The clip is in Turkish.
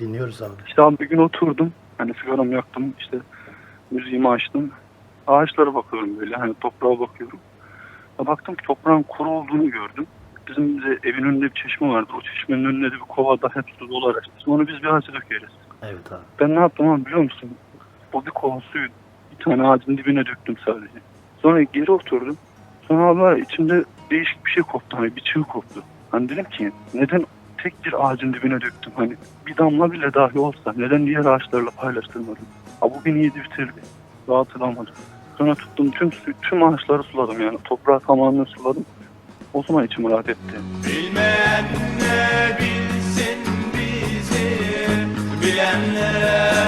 Dinliyoruz abi. İşte abi bir gün oturdum. Hani sigaramı yaktım. işte müziğimi açtım. Ağaçlara bakıyorum böyle. Hani toprağa bakıyorum. Ya baktım ki toprağın kuru olduğunu gördüm. Bizim bize evin önünde bir çeşme vardı. O çeşmenin önünde de bir kova daha su dolu araçtı. Onu biz bir ağaca dökeriz. Evet abi. Ben ne yaptım ama biliyor musun? O bir kova suyu bir tane ağacın dibine döktüm sadece. Sonra geri oturdum. Sonra abi içimde değişik bir şey koptu. Hani bir çığ koptu. Hani dedim ki neden tek bir ağacın dibine döktüm? Hani bir damla bile dahi olsa neden diğer ağaçlarla paylaştırmadım? Ha bu beni yedi bitirdi. Daha hatırlamadım. Sonra tuttum tüm tüm ağaçları suladım yani. Toprağı tamamen suladım. O zaman içim rahat etti. Bilmeyen ne bilsin bizi Bilenlere